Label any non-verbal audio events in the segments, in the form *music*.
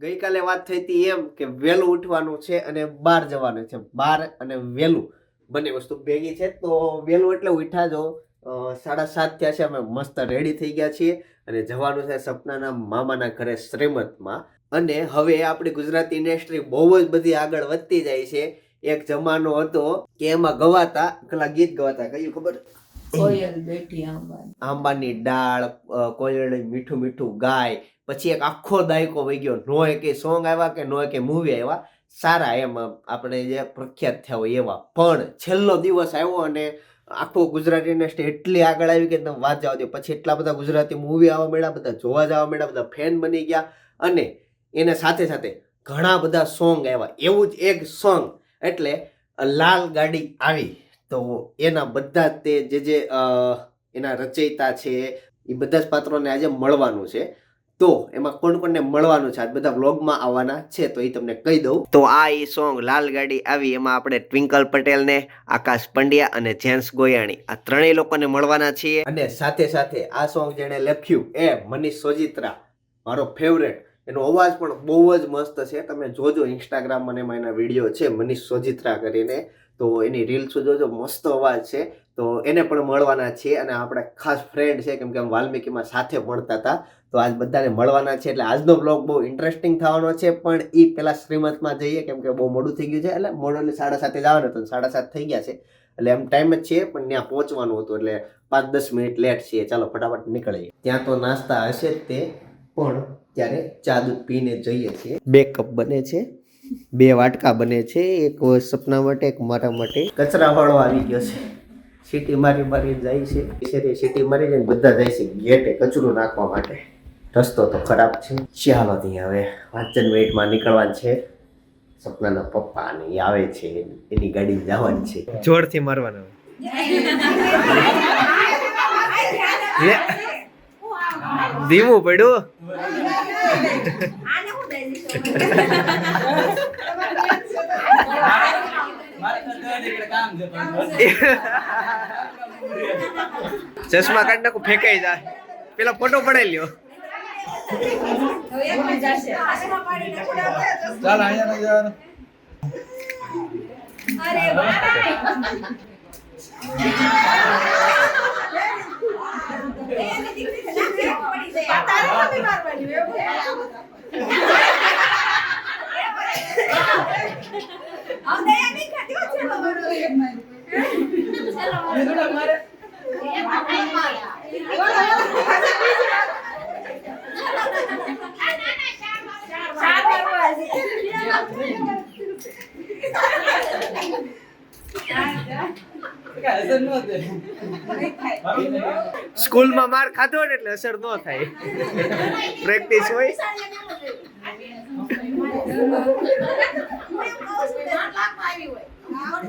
ગઈકાલે વાત થઈ હતી એમ કે વહેલું ઉઠવાનું છે અને બહાર જવાનું છે બહાર અને વહેલું બંને વસ્તુ ભેગી છે. તો વહેલું એટલે ઉઠા જો સાડા સાત થયા છે. અમે મસ્ત રેડી થઈ ગયા છીએ. અને જવાનું છે સપનાના મામાના ઘરે શ્રીમતમાં. અને હવે આપણી ગુજરાતી ઇન્ડસ્ટ્રી બહુ જ બધી આગળ વધતી જાય છે. એક જમાનો હતો કે એમાં ગવાતા પેલા ગીત ગવાતા. કયું ખબર? કોયલ બેઠી આંબા આંબાની ડાળ કોયલ મીઠું મીઠું ગાય પછી એક આખો દાયકો વહી ગયો. નો કે સોંગ આવ્યા કે નો કે મૂવી આવ્યા. સારા એમ આપણે જે પ્રખ્યાત થયા હોય એવા. પણ છેલ્લો દિવસ આવ્યો અને આખું ગુજરાતી ઇન્ડસ્ટ્રી એટલી આગળ આવી કે તમે વાત જવા પછી એટલા બધા ગુજરાતી મૂવી આવવા મળ્યા બધા જોવા જવા મળ્યા બધા ફેન બની ગયા. અને એને સાથે સાથે ઘણા બધા સોંગ આવ્યા. એવું જ એક સોંગ એટલે લાલ ગાડી આવી. તો એના બધા તે જે જે એના રચયિતા છે, એ બધા જ પાત્રોને આજે મળવાનું છે. તો એમાં કોણ કોણને મળવાનું છે? આ બધા વ્લોગમાં આવવાના છે, તો એ તમને કહી દઉં. તો આ એ સોંગ લાલ ગાડી આવી, એમાં આપણે ટ્વિંકલ પટેલને, આકાશ પંડ્યા અને જેન્સ ગોયાણી, આ ત્રણેય લોકોને મળવાના છીએ. અને સાથે સાથે આ સોંગ જેણે લખ્યું એ મનીષ સોજિત્રા, મારો ફેવરેટ એનો અવાજ પણ બહુ જ મસ્ત છે. તમે જોજો ઇન્સ્ટાગ્રામ અને એમાં એના વીડિયો છે મનીષ સોજિત્રા કરીને. તો એની રીલ્સ જોજો, મસ્ત અવાજ છે. તો એને પણ મળવાના છે અને આપણા ખાસ ફ્રેન્ડ છે, કેમ કે વાલ્મીકીમાં સાથે ભણતા હતા. તો આજ બધાને મળવાના છે એટલે આજનો બ્લોગ બહુ ઇન્ટરેસ્ટિંગ થવાનો છે, પણ એ પેલા શ્રીમતમાં જઈએ, કેમ કે બહુ મોડું થઈ ગયું છે. એટલે મોડું એટલે સાડા સાતે જવાનું હતું સાડા સાત થઈ ગયા છે. એટલે એમ ટાઈમ જ છે, પણ ત્યાં પહોંચવાનું હતું, એટલે પાંચ દસ મિનિટ લેટ છીએ. ચાલો ફટાફટ નીકળીએ. ત્યાં તો નાસ્તા હશે તે, પણ ત્યારે ચા દૂધ પીને જઈએ છીએ. બે કપ બને છે, બે વાટકા બને છે, એક સપના માટે, એક મારા માટે. કચરા વાળો આવી ગયો છે. સીટી મારી મારી જાય છે. સિટી મારી જાય બધા જાય છે, ગેટે કચરું નાખવા માટે. રસ્તો તો ખરાબ છે. ચાલો ત્યાં હવે વાંચન વેટમાં નીકળવાનું છે. સપનાના પપ્પા ને આવે છે એની ગાડી જવાની છે. જોરથી મારવાનો. ધીમું પડ્યું. *laughs* ચશ્મા કાઢ નાખું ફેંકાઈ જાય. પેલા ફોટો પડાઈ લ્યો. ચાલ અહીંયા નહીં જવાનું કાંઈ અસર ન થાય. મારું નહીં. સ્કૂલમાં માર ખાધો ને એટલે અસર ન થાય. પ્રેક્ટિસ હોય. આવું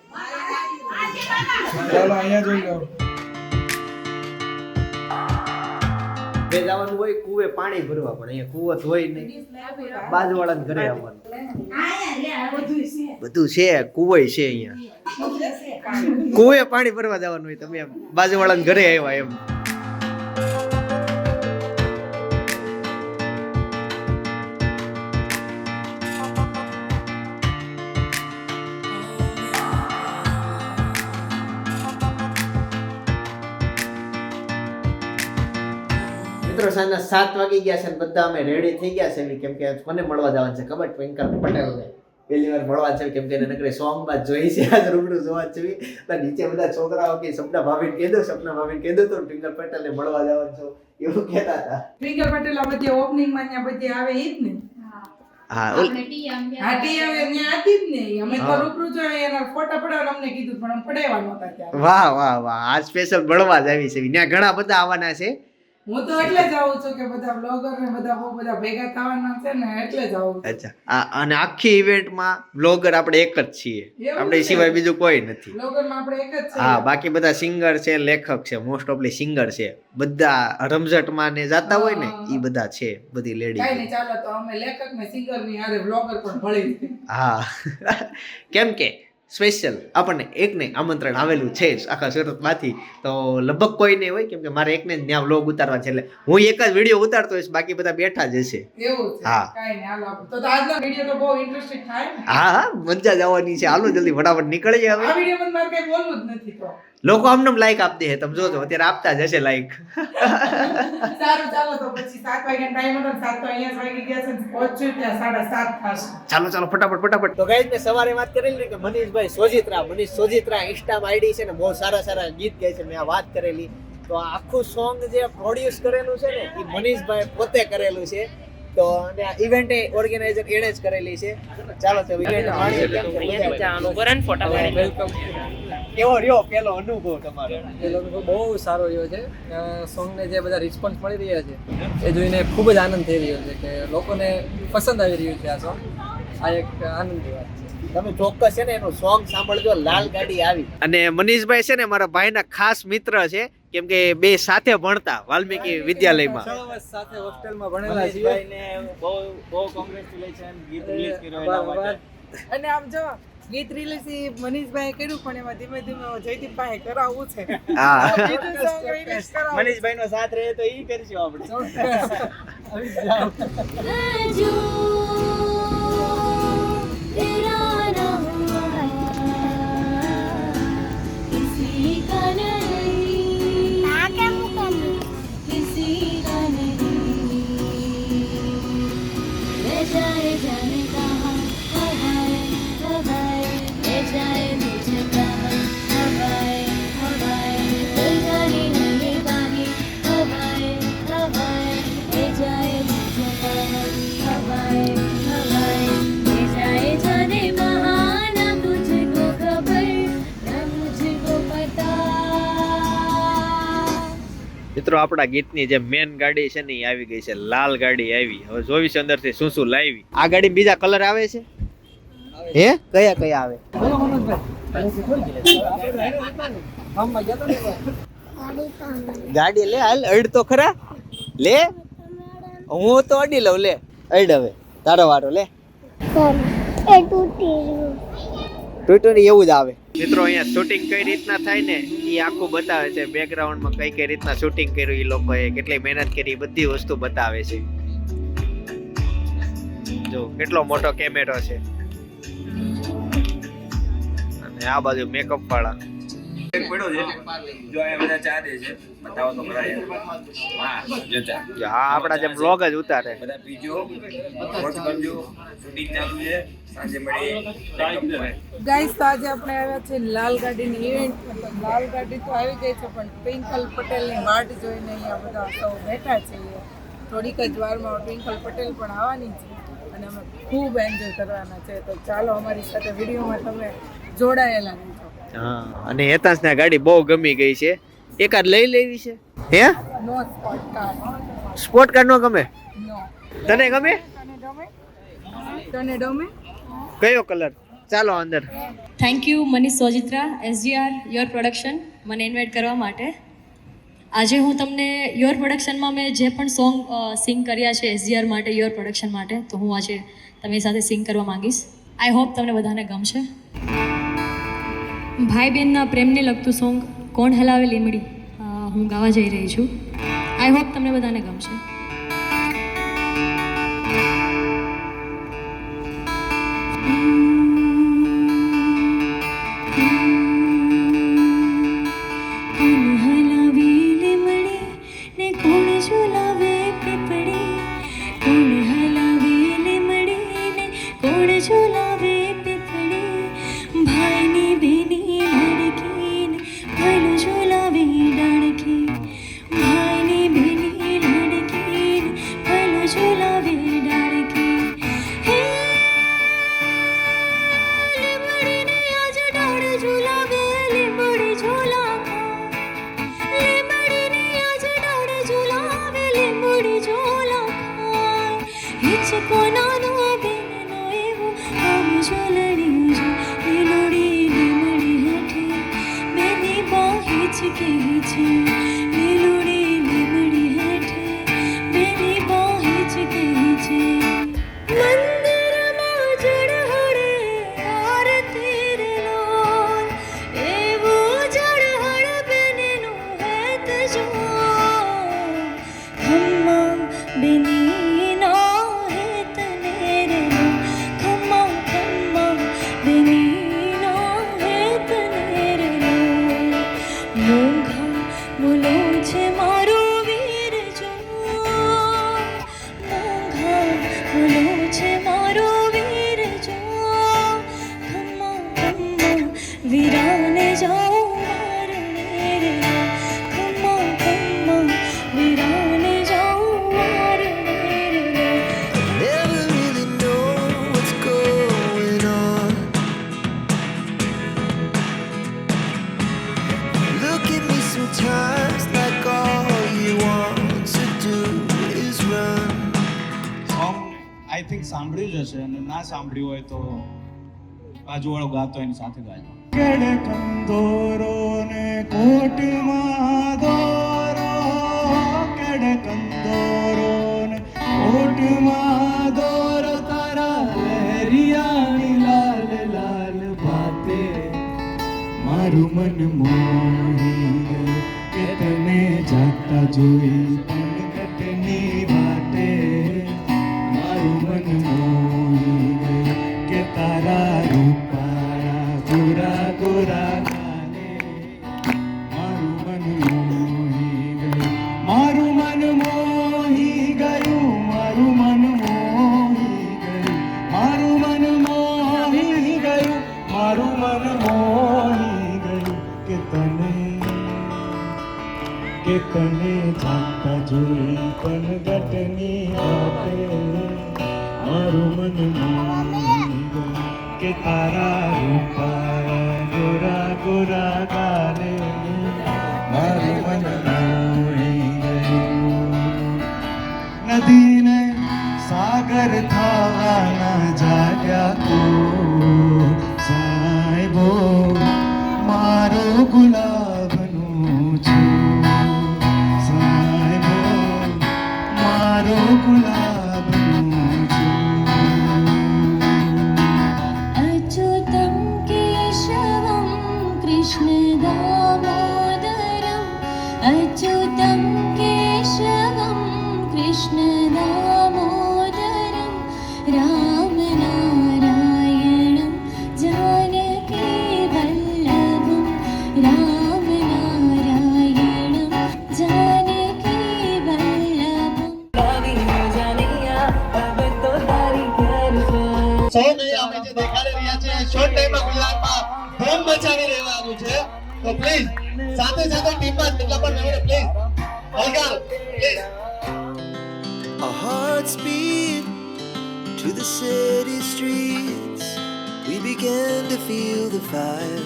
ચાલો અહીંયા જોઈ લો બે જવાનું હોય કુવે પાણી ભરવા પણ અહીંયા કુવો ધોઈ હોય નહીં. બાજુવાળાને ઘરે આવવાનું. બધું છે કુવોય છે અહીંયા. કુવે પાણી ભરવા જવાનું હોય તમે એમ. બાજુવાળાને ઘરે આવ્યા એમ. સાંજના સાત વાગી ગયા છે અને બધા અમે રેડી થઈ ગયા છે કેમ કે કોને મળવા જવાનું છે ખબર ટ્વિંકલ પટેલને. પહેલી વાર મળવા છે કેમ કે એને નકરે સોંગ બાદ જોઈ છે આજ રૂબરૂ જોવા છે એટલે નીચે બધા છોકરાઓ કે સપના ભાભીને કહી દો સપના ભાભીને કહી દો તો ટ્વિંકલ પટેલને મળવા જવાનું છો એવું કહેતા હતા. ટ્વિંકલ પટેલ આ બધી ઓપનિંગમાં ત્યાં બધી આવે એ જ ને? હા વાહ વાહ વાહ. આ સ્પેશિયલ બળવા જ આવી છે ત્યાં ઘણા બધા આવવાના છે. હું તો એટલે જ આવું છું કે બધા બ્લોગર ને બધા બહુ બધા ભેગા થવાના છે ને એટલે જ આવું છું. અચ્છા. આ અને આખી ઇવેન્ટમાં બ્લોગર આપણે એક જ છીએ. આપણે સિવાય બીજું કોઈ નથી. બ્લોગરમાં આપણે એક જ છીએ હા બાકી બધા સિંગર છે લેખક છે મોસ્ટ ઓફલી સિંગર છે. બધા રમઝટમાં ને જાતા હોય ને એ બધા છે બધી કઈ લેડી નહીં ચાલો તો અમે લેખક ને સિંગરની હારે બ્લોગર પણ ભળી હા. કેમ કે સ્પેશિયલ આપણને એકને આમંત્રણ આવેલું છે જ આખા સુરતમાંથી તો લગભગ કોઈ નહીં હોય કેમ કે મારે એકને જ ત્યાં વ્લોગ ઉતારવા છે એટલે હું એક જ વીડિયો ઉતારતો હોઈશ બાકી બધા બેઠા જ હશે. હા. હા હા મજા જ આવવાની છે. હાલો જલ્દી ફટાફટ જાય હવે. લોકો આમને લાઈક આપતી હે તમે જોજો અત્યારે આપતા જ હશે લાઈક સારું ચાલો તો પછી 7 વાગ્યા ટાઈમ હતો 7 તો અહીંયા જ વાગી ગયા છે પહોંચ્યું ત્યાં સાડા સાત થશે. ચાલો ચાલો ફટાફટ ફટાફટ. તો ગાઈઝ મેં સવારે વાત કરેલી કે મનીષભાઈ સોજિત્રા મનીષ સોજિત્રા ઇન્સ્ટામાં આઈડી છે ને બહુ સારા સારા ગીત ગાય છે મેં આ વાત કરેલી. તો આખું સોંગ જે પ્રોડ્યુસ કરેલું છે ને એ મનીષભાઈ પોતે કરેલું છે. તો ઇવેન્ટ ઓર્ગેનાઇઝર એણે જ કરેલી છે. ચાલો તો ઇવેન્ટ કેવો રહ્યો પેલો અનુભવ તમારો? પેલો અનુભવ બહુ સારો રહ્યો છે. સોંગને જે બધા રિસ્પોન્સ મળી રહ્યા છે એ જોઈને ખૂબ જ આનંદ થઈ રહ્યો છે કે લોકોને પસંદ આવી રહ્યું છે આ સોંગ આ એક આનંદની વાત છે. તમે ચોક્કસ છે ને એનું સોંગ સાંભળજો લાલ ગાડી આવી. અને મનીષભાઈ છે ને મારા ભાઈના ખાસ મિત્ર છે કેમ કે બે સાથે ભણતા વાલ્મીકી વિદ્યાલયમાં. સાથે હોસ્ટેલમાં ભણેલા છીએ. એના માટે. અને આમ જો ગીત રિલીઝ મનીષભાઈ કર્યું પણ એમાં ધીમે ધીમે જયદીપ પાસે કરાવવું છે. મનીષભાઈ નો સાથ રહે તો ઈ કરીશું આપણે. મિત્રો આપણા ગીતની જે મેન ગાડી છે ને એ આવી ગઈ છે. લાલ ગાડી આવી. હવે જોવી અંદર અંદરથી શું શું લાવી. આ ગાડી બીજા કલર આવે છે? હે? કયા કયા આવે? ગાડી લે હાલ અડ તો ખરા. લે. હું તો અડી લઉં લે. અડ હવે. તારો વારો લે. તૂટું એવું જ આવે. મિત્રો, અહીંયા શૂટિંગ કઈ રીતના થાય ને એ આખું બતાવે છે. બેકગ્રાઉન્ડમાં કઈ કઈ રીતના શૂટિંગ કર્યું એ લોકોએ, કેટલી મહેનત કરી, બધી વસ્તુ બતાવે છે. જો, કેટલો મોટો કેમેરો છે. અને આ બાજુ મેકઅપ વાળા. હા જો બ્લોગ જ ઉતારે. બધા પીજો. વોચ કરજો. શૂટિંગ ચાલુ છે. ગાઈસ તો આજે આપણે આવ્યા છે લાલ ગાડીની ઇવેન્ટ લાલ ગાડી તો આવી ગઈ છે પણ ટ્વિંકલ પટેલની વાટ જોઈને અહીંયા બધા સૌ બેઠા છે. થોડીક જ વારમાં ટ્વિંકલ પટેલ પણ આવવાની છે અને અમે ખૂબ એન્જોય કરવાના છે. તો ચાલો અમારી સાથે વિડીયોમાં તમે જોડાયેલા હા અને હેતાંશને ગાડી બહુ ગમી ગઈ છે. એકાદ લઈ લેવી છે? હે? No sport car sport car નો ગમે? તને ગમે? તને ગમે? તને ગમે? કયો કલર? ચાલો અંદર. Thank you Manish Sojitra SGR your production મને ઇન્વાઇટ કરવા માટે. આજે હું તમને યોર પ્રોડક્શનમાં મેં જે પણ સોંગ સિંગ કર્યા છે એસજીઆર માટે યોર પ્રોડક્શન માટે તો હું આજે તમારી સાથે સિંગ કરવા માંગીશ. આઈ હોપ તમને બધાને ગમશે. ભાઈ બહેનના પ્રેમને લગતું સોંગ કોણ હલાવે લીમડી? હું ગાવા જઈ રહી છું. આઈ હોપ તમને બધાને ગમશે. આઈ થિંક સાંભળ્યું જ હશે અને ના સાંભળ્યું હોય તો બાજુવાળો ગાતો એની સાથે ગાજો. કેડે કંદોરો ને કોટમાં દોરો કેડે કંદોરો લાલ લાલ ભાતે મારું મન મોહી કે તને જાતા જોઈ મારું મન મોહી ગયું કે તને કે તને જાગતા જોઈ પણ ગટની વાટે મારું મન મોહી ગયું કે તારા રૂપાળા ગોરા ગોરા ગાલે મારું મન મોહી ગયું નદીને સાગર થવાના જાગ્યા તો गुलाबनो चुलाबनो अच्युत केशवं कृष्णोदय જેટલા પણ member please હલકાર please Our hearts beat to the city streets. We began to feel the fire.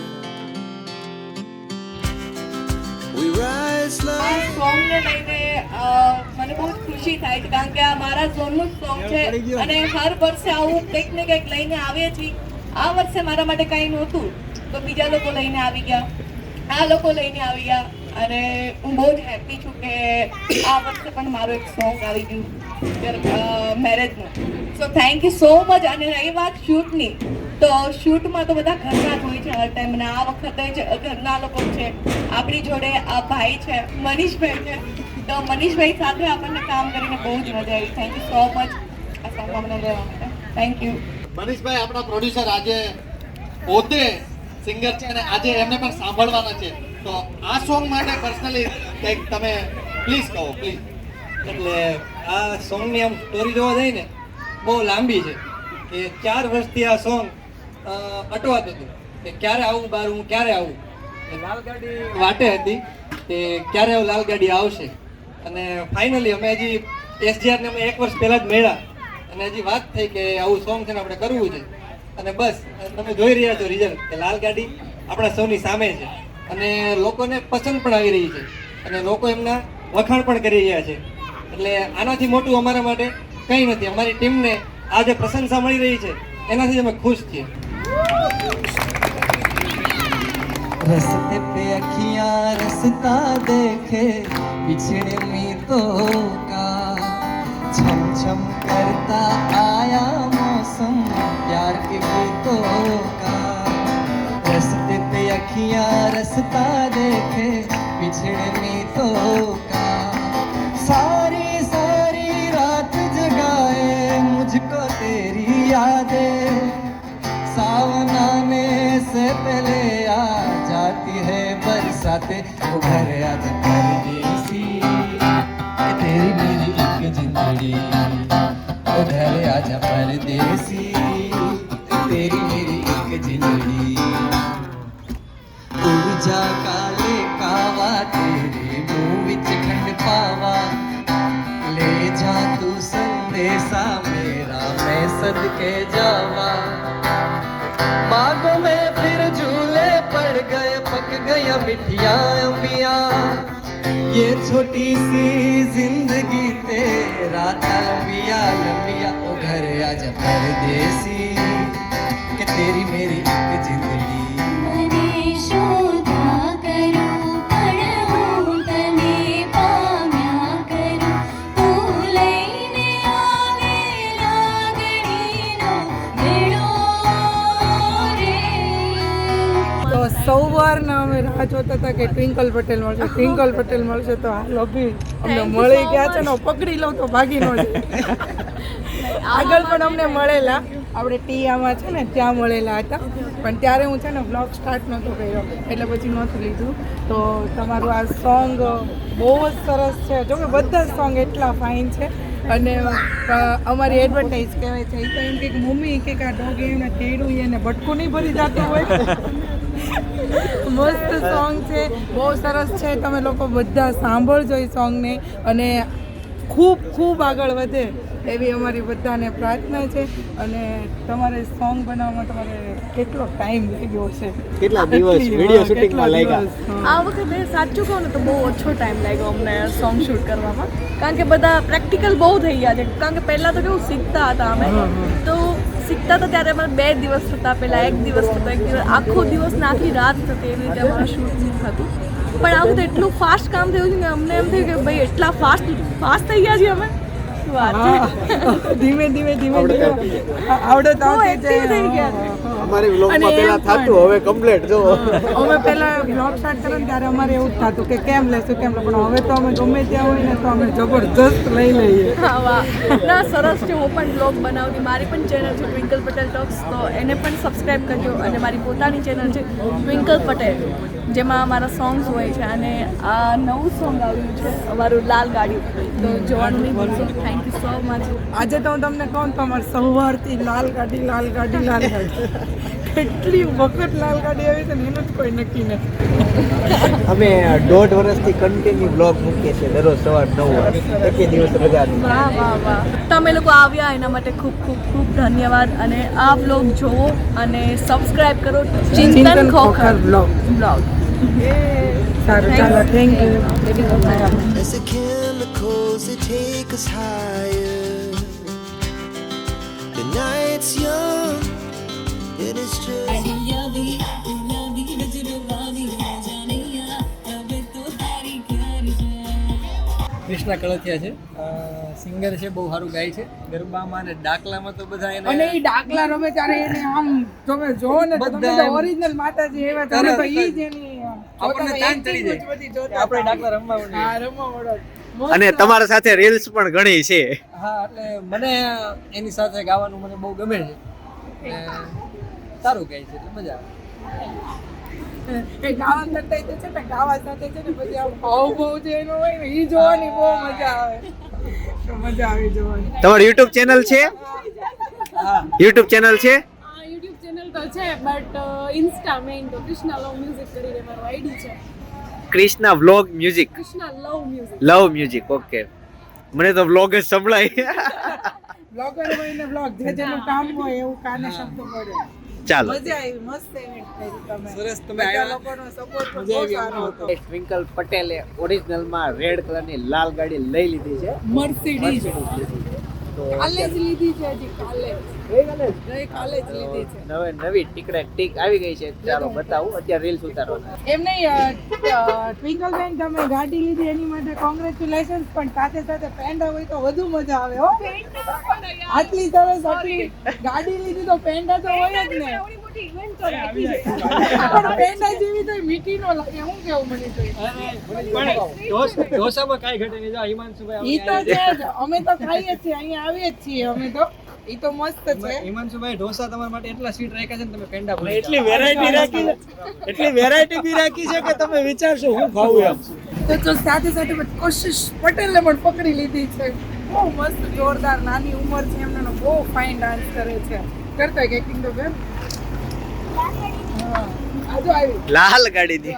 We rise like સોંગને લઈને મને બહુ જ ખુશી થાય છે કારણ કે આ મારા ઝોનનું જ સોંગ છે. અને હર વર્ષે આવું કંઈક ને કંઈક લઈને આવીએ છીએ. આ વર્ષે મારા માટે કંઈ નહોતું તો બીજા લોકો લઈને આવી ગયા. આ લોકો લઈને આવી ગયા. અને હું બહુ જ હેપી છું કે આ વર્ષે પણ મારું એક સોંગ આવી ગયું મેરેજનું so thank you so much અને રહી વાત શૂટની તો શૂટમાં તો બધા ઘરના જ હોય છે હર ટાઈમ અને આ વખતે જ ઘરના લોકો છે. આપણી જોડે આ ભાઈ છે, મનીષભાઈ છે. તો મનીષભાઈ સાથે આપણને કામ કરીને બહુ જ મજા આવી. થેન્ક યુ સો મચ આ સંભાવના લેવા માટે. થેન્ક યુ મનીષભાઈ, આપણા પ્રોડ્યુસર આજે પોતે સિંગર છે અને આજે એમને પણ સાંભળવાના છે. તો આ સોંગ માટે પર્સનલી કંઈક તમે પ્લીઝ કહો પ્લીઝ એટલે આ સોંગની આમ સ્ટોરી જોવા જઈને બહુ લાંબી છે. કે ચાર વર્ષથી આ સોંગ અટવાતું હતું. કે ક્યારે આવું બહાર હું ક્યારે આવું? લાલગાડી વાટે હતી કે ક્યારે આવું લાલગાડી આવશે? અને ફાઇનલી અમે હજી એસજીઆરને અમે એક વર્ષ પહેલાં જ મળ્યા. અને હજી વાત થઈ કે આવું સોંગ છે ને આપણે કરવું છે. અને બસ, તમે જોઈ રહ્યા છો રિઝલ્ટ કે લાલગાડી આપણા સૌની સામે છે. અને લોકોને પસંદ પણ આવી રહી છે. અને લોકો એમના વખાણ પણ કરી રહ્યા છે. એટલે આનાથી મોટું અમારા માટે કંઈ નથી. અમારી ટીમને આ જે પ્રશંસા મળી રહી છે. એનાથી અમે ખુશ છીએ. રસ્તે પે અખિયા રસ્તા દેખે બિછડમી તો કા, છમ છમ કરતા सदके जावा। बागों में फिर झूले पड़ गए, पक गया मिठिया, अम्बिया। ये छोटी सी ज़िंदगी तेरा लंबिया लंबिया ओ घर आजा परदेसी। कि तेरी मेरी एक ज़िंदगी સવારના અમે રાહ જોતા હતા કે ટ્વિંકલ પટેલ મળશે ટ્વિંકલ પટેલ મળશે તો હાલ અભી અમને મળી ગયા છે ને પકડી લઉં તો ભાગી ન આગળ પણ અમને મળેલા. આપણે ટીયામાં છે ને ત્યાં મળેલા હતા. પણ ત્યારે હું છે ને બ્લોગ સ્ટાર્ટ નહોતો કર્યો એટલે પછી નહોતું લીધું. તો તમારું આ સોંગ બહુ જ સરસ છે. જો કે બધા સોંગ એટલા ફાઇન છે. અને અમારી એડવર્ટાઇઝ કહેવાય છે. એ તો એમ કે મમ્મી કે આ ડોગ એને તેડું એને ભટકું નહીં ભરી જતું હોય. મસ્ત સોંગ છે. બહુ સરસ છે. તમે લોકો બધા સાંભળજો એ સોંગને અને ખૂબ ખૂબ આગળ વધે એવી અમારી બધાને પ્રાર્થના છે. અને તમારે સોંગ બનાવવામાં તમારે કેટલો ટાઈમ લાગ્યો છે કેટલા દિવસ? વીડિયો શૂટિંગમાં લાગ્યા? આ વખતે સાચું કહું ને તો બહુ ઓછો ટાઈમ લાગ્યો અમને સોંગ શૂટ કરવામાં. કારણ કે બધા પ્રેક્ટિકલ બહુ થઈ ગયા છે. કારણ કે પહેલાં તો કેવું શીખતા હતા અમે. તો શીખતા તો ત્યારે અમારે બે દિવસ થતા પહેલાં એક દિવસ થતો એક દિવસ આખો દિવસ ને આખી રાત થતી એવી રીતે અમારું શૂટ થતું. પણ આ વખતે એટલું ફાસ્ટ કામ થયું છે કે અમને એમ થયું કે ભાઈ એટલા ફાસ્ટ ફાસ્ટ થઈ ગયા છીએ અમે? ધીમે ધીમે ધીમે ધીમે આવડત બહુ થઈ ગયા. છે. અમારી વ્લોગમાં પહેલા થતું હવે કમ્પ્લીટ જો. અમે પહેલા બ્લોગ સ્ટાર્ટ કર્યો ને ત્યારે અમારે એવું જ થતું કે કેમ લેશું કેમ પણ હવે તો અમે ગમે ત્યાં હોય ને તો અમે જબરજસ્ત લઈ લઈએ હા વાહ. ના સરસ છે હું પણ બ્લોગ બનાવતી. મારી પણ ચેનલ છે ટ્વિંકલ પટેલ ટોક્સ તો એને પણ સબસ્ક્રાઈબ કરજો. અને મારી પોતાની ચેનલ છે ટ્વિંકલ પટેલ જેમાં અમારા સોંગ્સ હોય છે અને આ નવું સોંગ આવ્યું છે અમારું લાલ ગાડી. તો જોવાનું થેન્ક યુ સો મચ આજે તો હું તમને કહું તો અમારે સવારથી લાલ ગાડી લાલ ગાડી લાલ ગાડી. કેટલી વખત લાલ ગાડી આવી છે ને એનું જ કોઈ નક્કી નથી. અમે દોઢ વર્ષથી કન્ટિન્યુ બ્લોગ મૂકીએ છીએ દરરોજ સવાર નવ વાગે. એકે દિવસ રજા વાહ વાહ વાહ. તમે લોકો આવ્યા એના માટે ખૂબ ખૂબ ખૂબ ધન્યવાદ. અને આ બ્લોગ જોવો અને સબસ્ક્રાઈબ કરો ચિંતન ખોખર બ્લોગ બ્લોગ સારું ચાલો થેન્ક. કૃષ્ણા કળથિયા છે. સિંગર છે બહુ સારું ગાય છે. ગરબામાં અને ડાકલામાં તો બધા એને અને એ ડાકલા રમે ત્યારે એને આમ તમે જોવો ને બધા તમે ઓરિજિનલ માતાજી એવા તમે તો ઈ જ એની આપણને તાન ચડી જાય. બધી કે જોતા આપણે ડાકલા રમવા માંડીએ. હા રમવા મળો અને તમારા સાથે રીલ્સ પણ ઘણી છે. હા એટલે મને એની સાથે ગાવાનું મને બહુ ગમે છે. સારું ગાય છે એટલે મજા આવે. ગાવા કરતા તો છે ને ગાવા સાથે છે ને પછી આમ ભાવ ભાવ જે એનો હોય ને ઈ જોવાની બહુ મજા આવે. તો મજા આવે જોવાની. તમારી યુટ્યુબ ચેનલ છે? હા. યુટ્યુબ ચેનલ છે? તો છે બટ ઇન્સ્ટા મેઇન તો કૃષ્ણા લવ મ્યુઝિક કરીને મારો આઈડી છે. Krishna vlog music Krishna love music love music okay મને તો વ્લોગ જ સંભળાય. બ્લોગર હોય ને બ્લોગ જે જેનું કામ હોય એવું કાને શબ્દ પડે. ચાલો. મજા આવી મસ્ત ઇવેન્ટ કરી તમે. સરસ તમે આવ્યા. લોકોનો સપોર્ટ પણ બહુ સારો હતો. ટ્વિંકલ પટેલે ઓરિજિનલમાં રેડ કલરની લાલ ગાડી લઈ લીધી છે. મર્સિડીઝ કાલે જ લીધી છે હજી કાલે. ગઈકાલે જ. જ લીધી છે. નવે નવી ટીકડે ટીક આવી ગઈ છે. ચાલો બતાવું. અત્યારે રીલ્સ ઉતારવાના. એમ નહીં ટ્વિંકલ બેન તમે ગાડી લીધી એની માટે કોંગ્રેચ્યુલેશન પણ સાથે સાથે પેન્ડા હોય તો વધુ મજા આવે હો. આટલી સરસ આટલી ગાડી લીધી તો પેન્ડા તો હોય જ ને. પણ પેન્ડા જેવી તો મીઠી નો લાગે હું કેવું મને તો પણ ઢોસામાં કાંઈ ઘટે નહીં. જો હિમાંશુભાઈ ઈ તો છે અમે તો ખાઈએ છીએ અહીંયા આવીએ છીએ અમે તો. ઈ તો મસ્ત છે. હિમાંશુભાઈ ઢોસા તમારા માટે એટલા સ્વીટ રાખ્યા છે ને તમે પેંડા ભૂલી એટલી. વેરાયટી રાખી છે. એટલી વેરાયટી બી રાખી છે કે તમે વિચારશો હું ખાવું એમ. તો જો સાથે સાથે કોશિશ પટેલને પણ પકડી લીધી છે. બહુ મસ્ત જોરદાર નાની ઉંમર છે એમનો. બહુ ફાઇન ડાન્સ કરે છે. કરતા કે એક્ટિંગ તો બેન લાલ ગાડી ની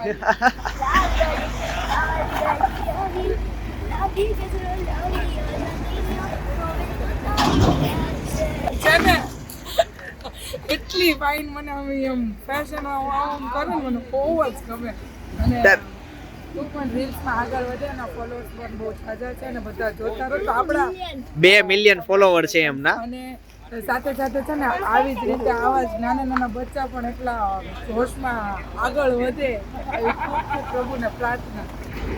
એટલી ફાઇન મને એમ ફેશન આમ કરે મને બહુ જ ગમે. અને તું પણ રીલ્સમાં આગળ વધે એના પણ બહુ તાજા છે ને બધા જોતા રહો. તો આપણા બે મિલિયન ફોલોવર છે એમના. અને સાથે સાથે છે ને આવી જ રીતે આવા જ નાના નાના બચ્ચા પણ એટલા જોશમાં આગળ વધે એવી ખૂબ ખૂબ પ્રભુને પ્રાર્થના.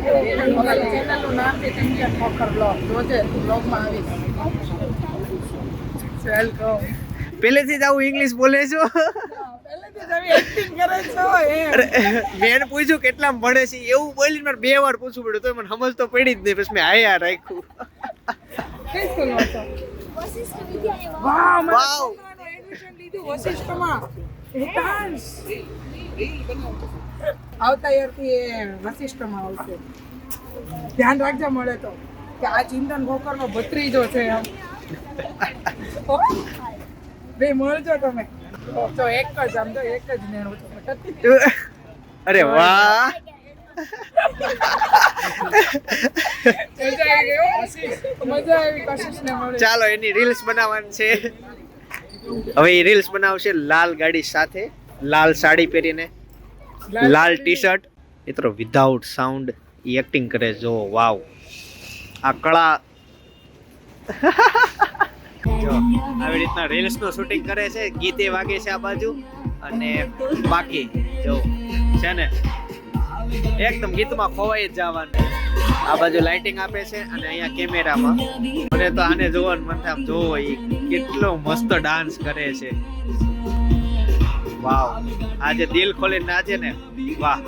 ચેનલનું નામ છે ચિંતન ખોખર બ્લોગ. જોજે બ્લોગમાં આવીશ. વેલકમ. પહેલેથી જ આવું ઇંગ્લિશ બોલે છો. મેં પૂછ્યું કેટલા મળે છે. એવું બોલીને મારે બે વાર પૂછવું પડ્યું તો મને સમજ તો પડી જ નહીં પછી મેં આયા રાખ્યું. વાવ. છોકરાનું એડમિશન લીધું વશિષ્ઠમાં. હેતાંશ આવતા યરથી એ વશિષ્ઠમાં આવશે. ધ્યાન રાખજો મળે તો. કે આ ચિંતન ખોખરનો ભત્રીજો છે. એમ બે મળજો તમે. તો એક જ આમ તો એક જ નેણું અરે વાહ. ચાલો, એની રીલ્સ બનાવવાની છે. હવે એ રીલ્સ બનાવશે લાલ ગાડી સાથે. લાલ સાડી પહેરીને. લાલ ટી શર્ટ મિત્રો વિધાઉટ સાઉન્ડ એ એક્ટિંગ કરે. જો, વાવ. આ કળા. જો, આવી રીતના રીલ્સનું શૂટિંગ કરે છે. ગીતે વાગે છે આ બાજુ. અને બાકી, જો, છે ને? એકદમ ગીતમાં ખોવાઈ જ જવાનું આ બાજુ લાઇટિંગ આપે છે અને અહીંયા કેમેરામાં મને તો આને જોવાનું મન થાય આમ જોવો ઈ કેટલો મસ્ત ડાન્સ કરે છે વાવ આજે દિલ ખોલીને નાચે ને વાહ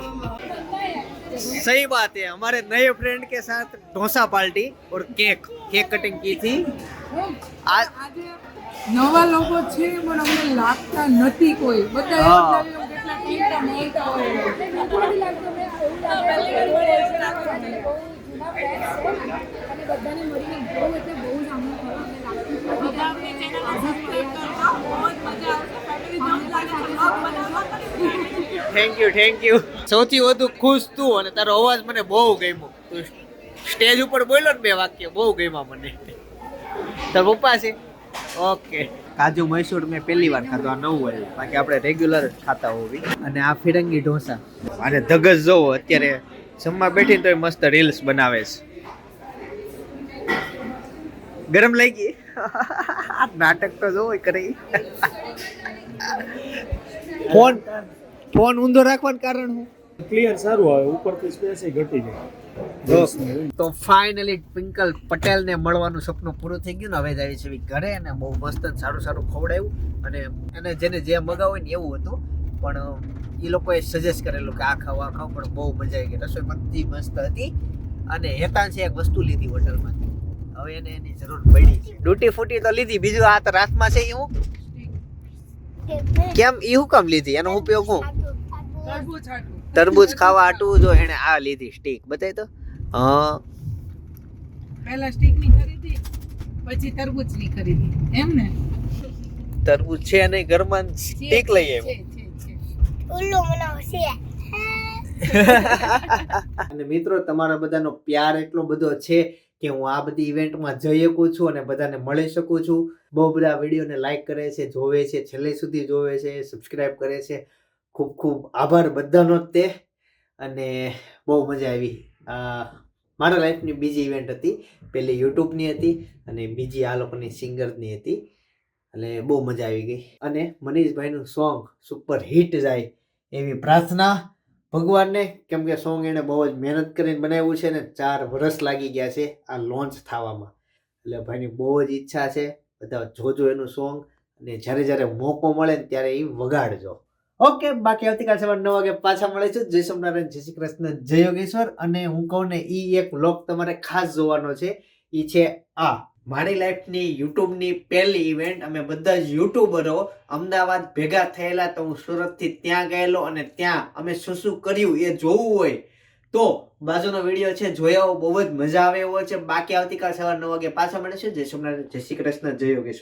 सही बात है हमारे नए फ्रेंड के साथ डोसा पार्टी और केक केक कटिंग की थी आज આજે નવા લોકો છે પણ અમને લાગતા નથી કોઈ. બધા થેન્ક યુ થેન્ક યુ સૌથી વધુ ખુશ તું અને તારો અવાજ મને બહુ ગમ્યો. તું સ્ટેજ ઉપર બોલ્યો ને બે વાક્ય બહુ ગમ્યા મને. તાર પપ્પા છે? ઓકે. કાજુ મૈસૂર મેં પહેલી વાર ખાધું આ નવું હોય બાકી આપણે રેગ્યુલર ખાતા હોવી. અને આ ફિરંગી ઢોસા. અને ધગસ જોવો અત્યારે જમવા બેઠી તો મસ્ત રીલ્સ બનાવે છે. ગરમ લાગી? નાટક તો જોવો કરી. ફોન ફોન ઊંધો રાખવાનું કારણ હું ક્લિયર સારું આવે ઉપરથી સ્પેસ ઘટી જાય. તો ફાઇનલી ટ્વિંકલ પટેલને મળવાનું સપનું પૂરું થઈ ગયું ને હવે જાય છે ઘરે અને બહુ મસ્ત સારું સારું ખવડાવ્યું અને એને જેને જે મગાવ્યું હોય ને એવું હતું. પણ એ લોકોએ સજેસ્ટ કરેલું કે આ ખાવ આ ખાવ પણ બહુ મજા આવી ગઈ. રસોઈ બધી મસ્ત હતી અને હેતાંશે એક વસ્તુ લીધી હોટલમાંથી. હવે એને એની જરૂર પડી ડૂટી ફૂટી તો લીધી. બીજું આ તો રાતમાં છે એવું કેમ? એ હું કામ લીધી? એનો ઉપયોગ હું? તરબૂચ ખાવા આટવું જો એને આ લીધી સ્ટીક બતાવી તો? હા. પહેલા સ્ટીકની ખરીદી પછી તરબૂચની ખરીદી. એમ ને? તરબૂચ છે અને ઘરમાં સ્ટીક લઈ આવ્યો. છે, છે. *laughs* અને મિત્રો તમારા બધાનો પ્યાર એટલો બધો છે કે હું આ બધી ઇવેન્ટમાં જઈ શકું છું અને બધાને મળી શકું છું. બહુ બધા વિડીયોને લાઈક કરે છે જોવે છે છેલ્લે સુધી જોવે છે સબસ્ક્રાઈબ કરે છે. ખૂબ ખૂબ આભાર બધાનો જ તે. અને બહુ મજા આવી. મારા લાઈફની બીજી ઇવેન્ટ હતી. પહેલી યુટ્યુબની હતી અને બીજી આ લોકોની સિંગરની હતી. એટલે બહુ મજા આવી ગઈ. અને મનીષભાઈનું સોંગ સુપર હિટ જાય એવી પ્રાર્થના ભગવાનને. કેમ કે સોંગ એણે બહુ જ મહેનત કરીને બનાવ્યું છે ને ચાર વર્ષ લાગી ગયા છે આ લોન્ચ થવામાં. એટલે ભાઈની બહુ જ ઈચ્છા છે. બધા જોજો એનું સોંગ અને જ્યારે જ્યારે મોકો મળે ને ત્યારે એ વગાડજો. ઓકે, બાકી આવતીકાલ સવારે નવ વાગે પાછા મળીશું જય સોમનારાયણ જય શ્રી કૃષ્ણ, જય યોગેશ્વર. અને હું કહું ને એ એક વ્લોગ તમારે ખાસ જોવાનો છે. એ છે આ. મારી લાઈફની, યુટ્યુબની પહેલી ઇવેન્ટ અમે બધા જ યુટ્યુબરો અમદાવાદ ભેગા થયેલા તો હું સુરતથી ત્યાં ગયેલો અને ત્યાં અમે શું શું કર્યું એ જોવું હોય તો બાજુનો વીડિયો છે જોયા બહુ જ મજા આવે એવો છે. બાકી આવતીકાલ સવારે નવ વાગે પાછા મળીશું જય સોમનારાયણ જય શ્રી કૃષ્ણ, જય યોગેશ્વર.